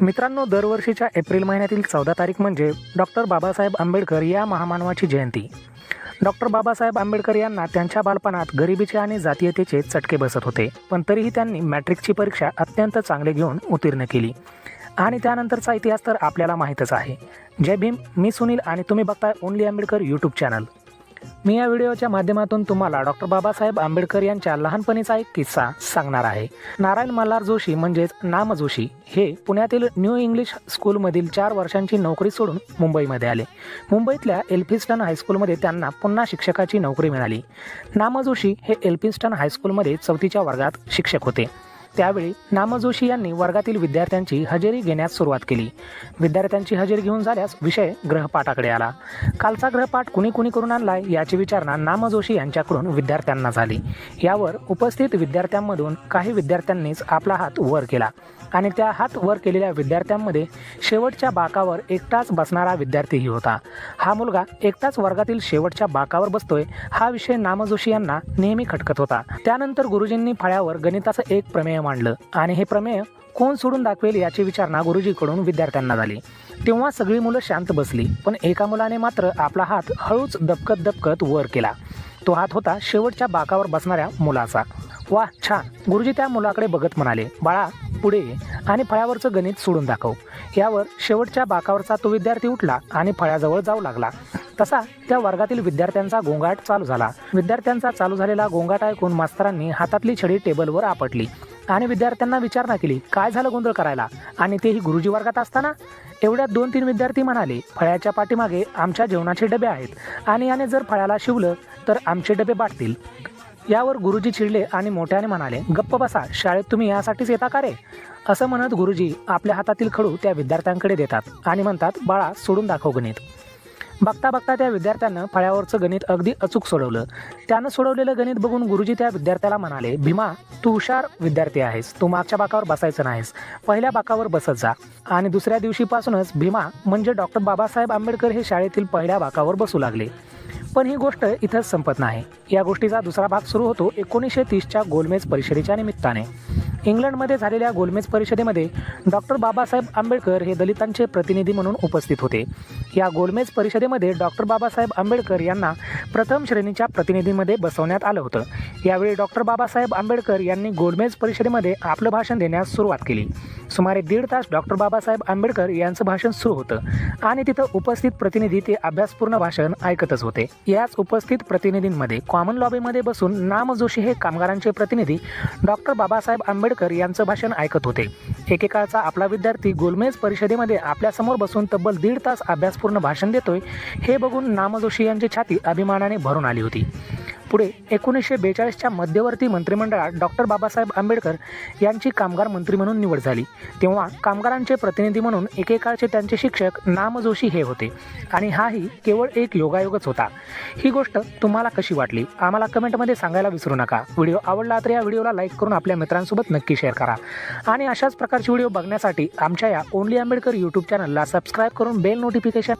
मित्रांनो दरवर्षीच्या एप्रिल महिन्यातील चौदा तारीख म्हणजे डॉक्टर बाबासाहेब आंबेडकर या महामानवाची जयंती. डॉक्टर बाबासाहेब आंबेडकर यांना त्यांच्या बालपणात गरिबीचे आणि जातीयतेचे चटके बसत होते पण तरीही त्यांनी मॅट्रिकची परीक्षा अत्यंत चांगले घेऊन उत्तीर्ण केली. आणि त्यानंतरचा इतिहास तर आपल्याला माहीतच आहे. जय भीम मी सुनील आणि तुम्ही बघताय ओनली आंबेडकर यूट्यूब चॅनल मी या व्हिडिओच्या माध्यमातून तुम्हाला डॉक्टर बाबासाहेब आंबेडकर यांच्या लहानपणीचा एक किस्सा सांगणार आहे. नारायण मल्हार जोशी म्हणजेच नाम जोशी हे पुण्यातील न्यू इंग्लिश स्कूलमधील चार वर्षांची नोकरी सोडून मुंबईमध्ये आले. मुंबईतल्या एल्फिस्टन हायस्कूलमध्ये त्यांना पुन्हा शिक्षकाची नोकरी मिळाली. नाम जोशी हे एल्फिस्टन हायस्कूलमध्ये चौथीच्या वर्गात शिक्षक होते. त्यावेळी नामजोशी यांनी वर्गातील विद्यार्थ्यांची हजेरी घेण्यास सुरुवात केली. विद्यार्थ्यांची हजेरी घेऊन झाल्यास विषय ग्रहपाठाकडे आला. कालचा ग्रहपाठ कुणी कुणी करून आणलाय याची विचारणा नामजोशी यांच्याकडून विद्यार्थ्यांना झाली. यावर उपस्थित विद्यार्थ्यांमधून काही विद्यार्थ्यांनीच आपला हात वर केला आणि त्या हात वर केलेल्या विद्यार्थ्यांमध्ये शेवटच्या बाकावर एकटाच बसणारा विद्यार्थीही होता. हा मुलगा एकटाच वर्गातील शेवटच्या बाकावर बसतोय हा विषय नामजोशी यांना नेहमी खटकत होता. त्यानंतर गुरुजींनी फळ्यावर गणिताचं एक प्रमेय मांडलं. आणि हे प्रमेय कोण सोडून दाखवेल याची विचारणा गुरुजीकडून विद्यार्थ्यांना झाली. तेव्हा सगळी मुलं शांत बसली पण एका मुलाने मात्र आपला हात हळूच दबकत दबकत वर केला. तो हात होता शेवटच्या बाकावर बसणाऱ्या मुलाचा. वा छान. गुरुजी त्या मुलाकडे बघत म्हणाले बाळा पुढे आणि फळ्यावरचं गणित सोडून दाखव. यावर शेवटच्या बाकावरचा तो विद्यार्थी उठला आणि फळ्याजवळ जाऊ लागला. तसा त्या वर्गातील विद्यार्थ्यांचा गोंगाट चालू झाला. विद्यार्थ्यांचा चालू झालेला गोंगाट ऐकून मास्तरांनी हातातली छडी टेबलवर आपटली. आणि विद्यार्थ्यांना विचारणा केली. काय झालं गोंधळ करायला आणि तेही गुरुजी वर्गात असताना? एवढ्यात दोन तीन विद्यार्थी म्हणाले फळ्याच्या पाठीमागे आमच्या जेवणाचे डबे आहेत. आणि याने जर फळ्याला शिवलं तर आमचे डबे बाटतील. यावर गुरुजी चिडले आणि मोठ्याने म्हणाले गप्प बसा शाळेत तुम्ही यासाठीच येता का रे? असं म्हणत गुरुजी आपल्या हातातील खडू त्या विद्यार्थ्यांकडे देतात आणि म्हणतात बाळा सोडून दाखव गणित. बघता बघता त्या विद्यार्थ्यानं फळ्यावरचं गणित अगदी अचूक सोडवलं. त्यानं सोडवलेलं गणित बघून गुरुजी त्या विद्यार्थ्याला म्हणाले भीमा तू हुशार विद्यार्थी आहेस. तू मागच्या बाकावर बसायचं नाहीस. पहिल्या बाकावर बसत जा. आणि दुसऱ्या दिवशीपासूनच भीमा म्हणजे डॉक्टर बाबासाहेब आंबेडकर हे शाळेतील पहिल्या बाकावर बसू लागले. पण ही गोष्ट इथंच संपत नाही. या गोष्टीचा दुसरा भाग सुरू होतो एकोणीसशे तीसच्या गोलमेज परिषदेच्या निमित्ताने. इंग्लंडमध्ये झालेल्या गोलमेज परिषदेमध्ये डॉक्टर बाबासाहेब आंबेडकर हे दलितांचे प्रतिनिधी म्हणून उपस्थित होते. या गोलमेज परिषदेमध्ये डॉक्टर बाबासाहेब आंबेडकर यांना प्रथम श्रेणीच्या प्रतिनिधीमध्ये बसवण्यात आलं होतं. यावेळी डॉक्टर बाबासाहेब आंबेडकर यांनी गोलमेज परिषदेमध्ये आपलं भाषण देण्यास सुरुवात केली. सुमारे दीड तास डॉक्टर बाबासाहेब आंबेडकर यांचं भाषण सुरू होतं आणि तिथं उपस्थित प्रतिनिधी ते अभ्यासपूर्ण भाषण ऐकतच होते. याच उपस्थित प्रतिनिधींमध्ये कॉमन लॉबीमध्ये बसून नाम जोशी हे कामगारांचे प्रतिनिधी डॉक्टर बाबासाहेब आंबेडकर यांचं भाषण ऐकत होते. एकेकाळचा आपला विद्यार्थी गोलमेज परिषदेमध्ये आपल्यासमोर बसून तब्बल दीड तास अभ्यासपूर्ण भाषण देतोय हे बघून नामजोशी यांची छाती अभिमानाने भरून आली होती. पुढे एकोणीसशे बेचाळीसच्या मध्यवर्ती मंत्रिमंडळात डॉक्टर बाबासाहेब आंबेडकर यांची कामगार मंत्री म्हणून निवड झाली. तेव्हा कामगारांचे प्रतिनिधी म्हणून एकेकाळचे त्यांचे शिक्षक नामजोशी हे होते. आणि हाही केवळ एक योगायोगच होता. ही गोष्ट तुम्हाला कशी वाटली? आम्हाला कमेंटमध्ये सांगायला विसरू नका. व्हिडिओ आवडला तर या व्हिडिओला लाईक करून आपल्या मित्रांसोबत नक्की शेअर करा. आणि अशाच प्रकारचे व्हिडिओ बघण्यासाठी आमच्या या ओनली आंबेडकर यूट्यूब चॅनलला सबस्क्राईब करून बेल नोटिफिकेशन